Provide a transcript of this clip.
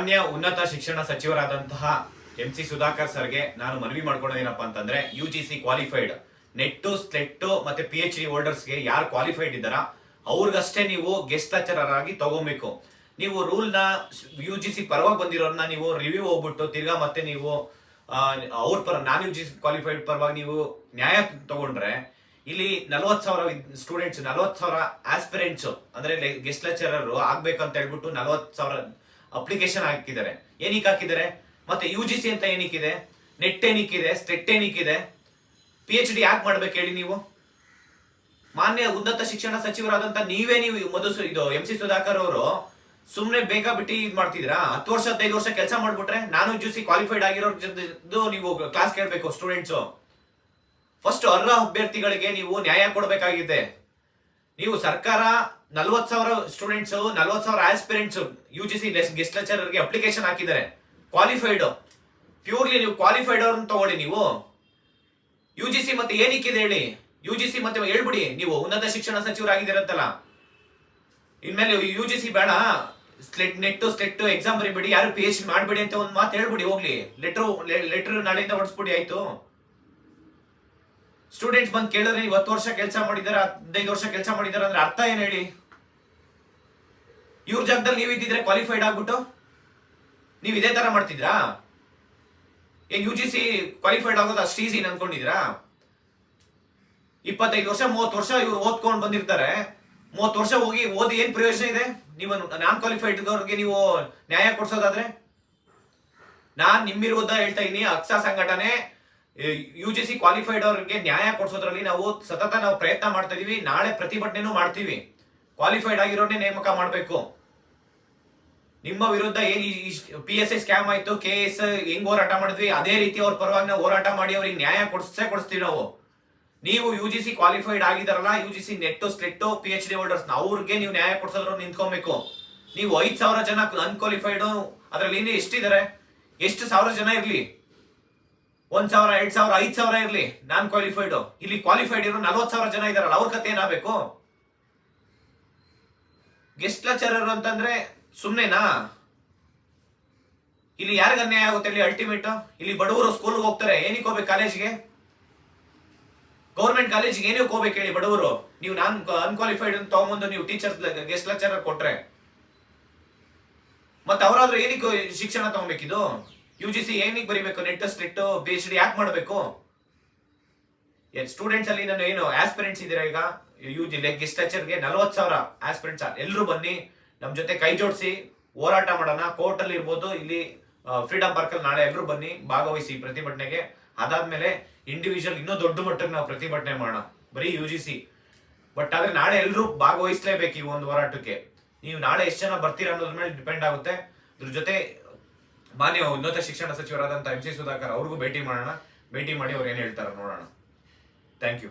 ಮಾನ್ಯ ಉನ್ನತ ಶಿಕ್ಷಣ ಸಚಿವರಾದಂತಹ ಎಂ ಸಿ ಸುಧಾಕರ್ ಸರ್ಗೆ ನಾನು ಮನವಿ ಮಾಡ್ಕೊಳ್ಳೋದೇನಪ್ಪ ಅಂತಂದ್ರೆ U G C qualified NET, SLET ಮತ್ತೆ ಪಿ ಎಚ್ ಡಿ ಹೋಲ್ಡರ್ಸ್ಗೆ ಯಾರು ಕ್ವಾಲಿಫೈಡ್ ಇದ್ದಾರ, ಅವ್ರಿಗಷ್ಟೇ ನೀವು ಗೆಸ್ಟ್ ಲೆಕ್ಚರರ್ ಆಗಿ ತಗೋಬೇಕು. ನೀವು ರೂಲ್ನ ಯು ಜಿ ಸಿ ಪರವಾಗಿ ಬಂದಿರೋರ್ನ ನೀವು ರಿವ್ಯೂ ಹೋಗ್ಬಿಟ್ಟು ತಿರ್ಗಾ ಮತ್ತೆ ನೀವು ಅವ್ರ ಪರ, non U G C qualified ಪರವಾಗಿ ನೀವು ನ್ಯಾಯ ತಗೊಂಡ್ರೆ, ಇಲ್ಲಿ ನಲವತ್ ಸಾವಿರ ಸ್ಟೂಡೆಂಟ್ಸ್ ನಲವತ್ ಸಾವಿರ ಆಸ್ಪಿರೆಂಟ್ಸ್ ಅಂದ್ರೆ ಗೆಸ್ಟ್ ಲೆಕ್ಚರರ್ ಆಗ್ಬೇಕಂತ ಹೇಳ್ಬಿಟ್ಟು ನಲವತ್ ಸಾವಿರ ಅಪ್ಲಿಕೇಶನ್ ಹಾಕಿದ್ದಾರೆ. ಏನಕ್ಕೆ ಹಾಕಿದ್ದಾರೆ? ಮತ್ತೆ ಯು ಜಿ ಸಿ ಅಂತ ಏನಕ್ಕಿದೆ ನೆಟ್ ಏನಕ್ಕಿದೆ ಸ್ಟೆಟ್ ಏನಕ್ಕಿದೆ ಪಿ ಎಚ್ ಡಿ ಯಾಕೆ ಮಾಡ್ಬೇಕು ಹೇಳಿ ನೀವು? ಮಾನ್ಯ ಉನ್ನತ ಶಿಕ್ಷಣ ಸಚಿವರಾದಂತ ನೀವೇ ನೀವು ಮಧು ಇದು ಎಂ ಸಿ ಸುಧಾಕರ್ ಅವರು ಸುಮ್ಮನೆ ಬೇಗ ಬಿಟ್ಟು ಇದು ಮಾಡ್ತಿದ್ದೀರಾ ಹತ್ತು ವರ್ಷ, ಹದಿನೈದು ವರ್ಷ ಕೆಲಸ ಮಾಡ್ಬಿಟ್ರೆ ನಾನು ಯು ಸಿ ಕ್ವಾಲಿಫೈಡ್ ಆಗಿರೋ ನೀವು ಕ್ಲಾಸ್ ಕೇಳಬೇಕು ಸ್ಟೂಡೆಂಟ್ಸ್ ಫಸ್ಟ್ ಅರ್ಹ ಅಭ್ಯರ್ಥಿಗಳಿಗೆ ನೀವು ನ್ಯಾಯ ಕೊಡಬೇಕಾಗಿದೆ. ನೀವು ಸರ್ಕಾರ ನಲ್ವತ್ ಸಾವಿರ ಸ್ಟೂಡೆಂಟ್ಸ್ ನಲ್ವತ್ ಸಾವಿರ aspirants U G C guest application ಹಾಕಿದ್ದಾರೆ. ಕ್ವಾಲಿಫೈಡ್ ಪ್ಯೂರ್ಲಿ ನೀವು ಕ್ವಾಲಿಫೈಡ್ ಅವ್ರನ್ನ ತಗೊಳ್ಳಿ ನೀವು. ಯು ಜಿ ಸಿ ಮತ್ತೆ ಏನಕ್ಕಿದೆ ಹೇಳಿ? ಯು ಜಿ ಸಿ ಮತ್ತೆ ಹೇಳ್ಬಿಡಿ. ನೀವು ಉನ್ನತ ಶಿಕ್ಷಣ ಸಚಿವರಾಗಿದ್ದೀರಂತಲ್ಲ. ಇನ್ಮೇಲೆ ಯು ಜಿ ಸಿ ಬೇಡ. ಸ್ಲೆಟ್ ನೆಟ್ ಸ್ಲೆಟ್ ಎಕ್ಸಾಮ್ ಬರೀಬಿಡಿ. ಯಾರು ಪಿ ಎಚ್ ಡಿ ಮಾಡಬೇಡಿ ಅಂತ ಒಂದು ಮಾತು ಹೇಳ್ಬಿಡಿ, ಹೋಗ್ಲಿ. ಲೆಟರ್ ಲೆಟರ್ ನಾಳೆಯಿಂದ ಹೊಡೆಸ್ಬಿಡಿ, ಆಯ್ತು. ಸ್ಟೂಡೆಂಟ್ಸ್ ಬಂದು ಕೇಳಿದ್ರೆ ಇವತ್ತು ವರ್ಷ ಕೆಲಸ ಮಾಡಿದಾರೆ ಹದಿನೈದು ವರ್ಷ ಕೆಲಸ ಮಾಡಿದಾರೆ ಅಂದ್ರೆ ಅರ್ಥ ಏನು ಹೇಳಿ? ಇವ್ರ ಜಾಗದಲ್ಲಿ ನೀವು ಇದ್ದಿದ್ರೆ ಕ್ವಾಲಿಫೈಡ್ ಆಗ್ಬಿಟ್ಟು ನೀವು ಇದೇ ತರ ಮಾಡ್ತಿದ್ರಾ? ಏನ್ ಯು ಜಿ ಸಿ ಕ್ವಾಲಿಫೈಡ್ ಆಗೋದು ಅಷ್ಟು ಈಸಿ ಅನ್ಕೊಂಡಿದ್ರಾ ಇಪ್ಪತ್ತೈದು ವರ್ಷ, ಮೂವತ್ತು ವರ್ಷ ಇವ್ರು ಓದ್ಕೊಂಡು ಬಂದಿರ್ತಾರೆ. ಮೂವತ್ತು ವರ್ಷ ಹೋಗಿ ಓದಿ ಏನ್ ಪ್ರಯೋಜನ ಇದೆ? ನೀವು ನಾನ್ ಕ್ವಾಲಿಫೈಡ್ ಅವ್ರಿಗೆ ನೀವು ನ್ಯಾಯ ಕೊಡ್ಸೋದಾದ್ರೆ? ನಾನ್ ನಿಮ್ಮ ವಿರುದ್ಧ ಹೇಳ್ತಾ ಇದೀನಿ ಅಕ್ಸಾ ಸಂಘಟನೆ ಯು ಜಿ ಸಿ ಕ್ವಾಲಿಫೈಡ್ ಅವ್ರಿಗೆ ನ್ಯಾಯ ಕೊಡಿಸೋದ್ರಲ್ಲಿ ನಾವು ಸತತ ನಾವು ಪ್ರಯತ್ನ ಮಾಡ್ತಾ ಇದೀವಿ, ನಾಳೆ ಪ್ರತಿಭಟನೆನೂ ಮಾಡ್ತೀವಿ. ಕ್ವಾಲಿಫೈಡ್ ಆಗಿರೋನೇ ನೇಮಕ ಮಾಡಬೇಕು. ನಿಮ್ಮ ವಿರುದ್ಧ ಏನ್ ಪಿ ಎಸ್ ಐ ಸ್ಕ್ಯಾಮ್ ಆಯ್ತು ಕೆ ಎಸ್ ಹೆಂಗ್ ಹೋರಾಟ ಮಾಡಿದ್ವಿ, ಅದೇ ರೀತಿ ಅವ್ರ ಪರವಾಗಿ ನಾವು ಹೋರಾಟ ಮಾಡಿ ಅವ್ರಿಗೆ ನ್ಯಾಯ ಕೊಡಿಸೇ ಕೊಡಿಸ್ತೀವಿ ನಾವು. ನೀವು U G C qualified ಆಗಿದಾರಲ್ಲ U G C NET SLET P H D holders ಅವ್ರಿಗೆ ನೀವು ನ್ಯಾಯ ಕೊಡ್ಸೋದ್ರ ನಿಂತ್ಕೊಬೇಕು. ನೀವು ಐದು ಸಾವಿರ ಜನ ಅನ್ಕ್ವಾಲಿಫೈಡ್ ಅದ್ರಲ್ಲಿ ಇನ್ನೂ ಎಷ್ಟಿದ್ದಾರೆ ಎಷ್ಟು ಸಾವಿರ ಜನ ಇರ್ಲಿ? ಒಂದ್ ಸಾವಿರ, ಎರಡ್ ಸಾವಿರ, ಐದ್ ಸಾವಿರ ಇರ್ಲಿ. ನಾನ್ ಕ್ವಾಲಿಫೈಡ್ ಇಲ್ಲಿ ಕ್ವಾಲಿಫೈಡ್ ಇರೋ ನಲ್ವತ್ ಸಾವಿರ ಜನ ಇದಾರಲ್ಲ, ಅವ್ರ ಕತೆ ಏನಾಗಬೇಕು? ಗೆಸ್ಟ್ ಲೆಕ್ಚರರ್ ಅಂತಂದ್ರೆ ಸುಮ್ನೆನಾ? ಇಲ್ಲಿ ಯಾರಿಗ ಅನ್ಯಾಯ ಆಗುತ್ತೆ ಇಲ್ಲಿ ಅಲ್ಟಿಮೇಟ್ ಇಲ್ಲಿ ಬಡವರು ಸ್ಕೂಲ್ಗೆ ಹೋಗ್ತಾರೆ, ಏನಕ್ಕೆ ಹೋಗ್ಬೇಕು ಕಾಲೇಜ್ಗೆ ಗೌರ್ಮೆಂಟ್ ಕಾಲೇಜ್ಗೆ ಏನಕ್ಕೆ ಹೋಗ್ಬೇಕು ಹೇಳಿ ಬಡವರು? ನೀವು ನಾನ್ ಅನ್ಕ್ವಾಲಿಫೈಡ್ ಅಂತ ತಗೊಂಬಂದು ನೀವು ಟೀಚರ್ ಗೆಸ್ಟ್ ಲೆಕ್ಚರರ್ ಕೊಟ್ರೆ. ಮತ್ತೆ ಅವರಾದ್ರೂ ಏನಕ್ಕೆ ಶಿಕ್ಷಣ ತಗೊಬೇಕಿದು? ಯು ಜಿ ಸಿ ಏನಿಗೆ ಬರಿಬೇಕು? NET, strict P H D ಯಾಕೆ ಮಾಡಬೇಕು? ಸ್ಟೂಡೆಂಟ್ಸ್ ಅಲ್ಲಿ ನಾನು ಏನು ಆಸ್ಪಿರೆಂಟ್ಸ್ ಇದ್ದೀರಾ ಈಗ? ಯು ಜಿ ಗೆಸ್ಟ್ಗೆ ನಲ್ವತ್ತು ಸಾವಿರ ಆಸ್ಪಿರೆಂಟ್ಸ್ ಎಲ್ಲರೂ ಬನ್ನಿ ನಮ್ಮ ಜೊತೆ ಕೈ ಜೋಡಿಸಿ, ಹೋರಾಟ ಮಾಡೋಣ ಕೋರ್ಟ್ ಅಲ್ಲಿ ಇರ್ಬೋದು, ಇಲ್ಲಿ ಫ್ರೀಡಮ್ ಪಾರ್ಕ್ ಅಲ್ಲಿ ನಾಳೆ ಎಲ್ಲರೂ ಬನ್ನಿ, ಭಾಗವಹಿಸಿ ಪ್ರತಿಭಟನೆಗೆ. ಅದಾದ್ಮೇಲೆ ಇಂಡಿವಿಜುವಲ್ ಇನ್ನೂ ದೊಡ್ಡ ಮಟ್ಟಕ್ಕೆ ನಾವು ಪ್ರತಿಭಟನೆ ಮಾಡೋಣ. ಬರೀ ಯು ಜಿ ಸಿ ಬಟ್ ಆದ್ರೆ ನಾಳೆ ಎಲ್ಲರೂ ಭಾಗವಹಿಸಲೇಬೇಕು ಈ ಒಂದು ಹೋರಾಟಕ್ಕೆ. ನೀವು ನಾಳೆ ಎಷ್ಟು ಜನ ಬರ್ತೀರಾ ಅನ್ನೋದ್ರ ಮೇಲೆ ಡಿಪೆಂಡ್ ಆಗುತ್ತೆ. ಇದ್ರ ಜೊತೆ ಮಾನ್ಯ ಉನ್ನತ ಶಿಕ್ಷಣ ಸಚಿವರಾದಂಥ ಎಂ ಸಿ ಸುಧಾಕರ್ ಅವ್ರಿಗೂ ಭೇಟಿ ಮಾಡೋಣ. ಭೇಟಿ ಮಾಡಿ ಅವ್ರು ಏನು ಹೇಳ್ತಾರೆ ನೋಡೋಣ. Thank you